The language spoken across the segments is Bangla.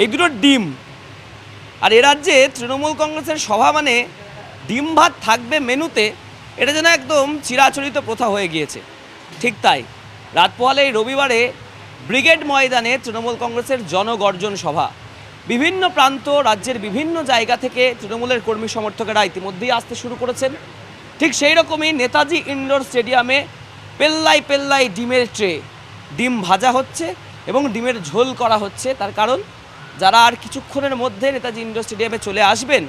এই দুটো ডিম। আর এ রাজ্যে তৃণমূল কংগ্রেসের সভা মানে ডিম ভাত থাকবে মেনুতে, এটা যেন একদম চিরাচরিত প্রথা হয়ে গিয়েছে। ঠিক তাই রাত পোহালে রবিবারে ব্রিগেড ময়দানে তৃণমূল কংগ্রেসের জনগর্জন সভা। বিভিন্ন প্রান্ত, রাজ্যের বিভিন্ন জায়গা থেকে তৃণমূলের কর্মী সমর্থকেরা ইতিমধ্যেই আসতে শুরু করেছেন। ঠিক সেই রকমই নেতাজি ইনডোর স্টেডিয়ামে পেল্লাই পেল্লাই ডিমের ট্রে। ডিম ভাজা হচ্ছে এবং ডিমের ঝোল করা হচ্ছে, তার কারণ যারা আর কিছুক্ষণের মধ্যে নেতাজি ইন্ডোর স্টেডিয়ামে চলে আসবেন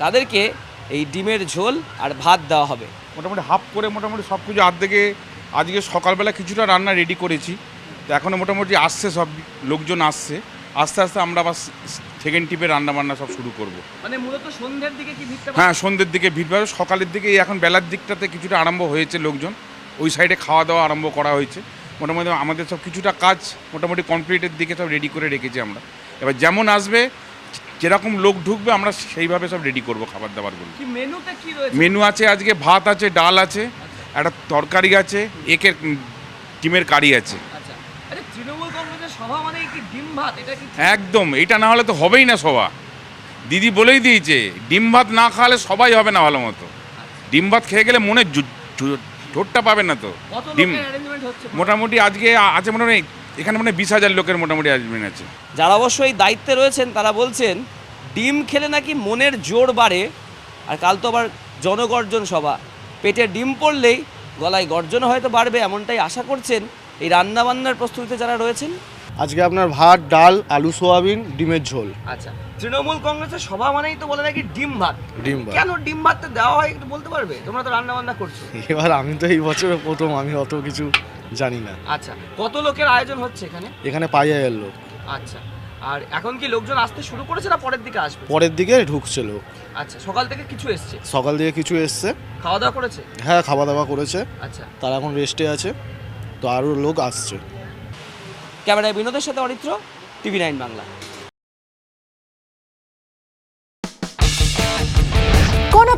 তাদেরকে এই ডিমের ঝোল আর ভাত দেওয়া হবে। মোটামুটি হাফ করে মোটামুটি সব কিছু আর্ধেকে আজকে সকালবেলা কিছুটা রান্না রেডি করেছি। তো এখনও মোটামুটি আসছে সব লোকজন আসছে। আস্তে আস্তে আমরা আবার সেকেন্ড টিপে রান্না বান্না সব শুরু করব। মানে মূলত সন্ধ্যের দিকে কি ভিড়টা হ্যাঁ সন্ধ্যের দিকে ভিড় পাবে সকালের দিকে এখন বেলার দিকটাতে কিছুটা আরম্ভ হয়েছে লোকজন। ওই সাইডে খাওয়া দাওয়া আরম্ভ করা হয়েছে। মোটামুটি আমাদের সব কিছুটা কাজ মোটামুটি কমপ্লিটের দিকে সব রেডি করে রেখেছি আমরা। এবার যেমন আসবে যেরকম লোক ঢুকবে আমরা সেইভাবে সব রেডি করব খাবার দাবারগুলো মেনু আছে আজকে ভাত আছে ডাল আছে একটা তরকারি আছে একের ডিমের কারি আছে। আচ্ছা। সভা মানে কি ডিম ভাত? একদম এটা না হলে তো হবেই না সবা দিদি বলেই দিয়েছে ডিম ভাত না খাওয়ালে সবাই হবে না ভালো মতো। ডিম ভাত খেয়ে গেলে মনে জো- পাবেন না তো। ডিম। লোকের অ্যারেঞ্জমেন্ট হচ্ছে? মোটামুটি আজকে আ- মনে হয় এখানে মানে বিশ হাজার লোকের মোটামুটি অ্যারেঞ্জমেন্ট আছে। যারা অবশ্য এই দায়িত্বে রয়েছেন তারা বলছেন ডিম খেলে নাকি মনের জোর বাড়ে। আর কাল তো আবার জনগর্জন সভা। পেটে ডিম পড়লেই গলায় গর্জন হয়তো বাড়বে এমনটাই আশা করছেন এই রান্নাবান্নার প্রস্তুতিতে যারা রয়েছেন। আজকে আপনার ভাত ডাল আলু সোয়াবিন ডিমের ঝোল। আচ্ছা। তৃণমূল কংগ্রেসের সভা মানেই তো বলে নাকি ডিম ভাত। ডিম ভাত। কেন ডিম ভাতটা দেওয়া হয় একটু বলতে পারবে? তোমরা তো রান্না বান্না করছ। এবার আমি তো এই বছরে প্রথম আমি অত কিছু জানি না। আচ্ছা কত লোকের আয়োজন হচ্ছে এখানে? এখানে পাই হাজার লোক। আচ্ছা আর এখন কি লোকজন আসতে শুরু করেছে না পরের দিকে আসবে? পরের দিকে ঢুকছে লোক। আচ্ছা সকাল থেকে কিছু এসছে? সকাল থেকে কিছু এসছে। খাওয়া দাওয়া করেছে? হ্যাঁ খাওয়া দাওয়া করেছে। আচ্ছা। তারা এখন রেস্টে আছে। তো আরও লোক আসছে। ক্যামেরায় বিনোদের সাথে অরিত্র টিভি নাইন বাংলা।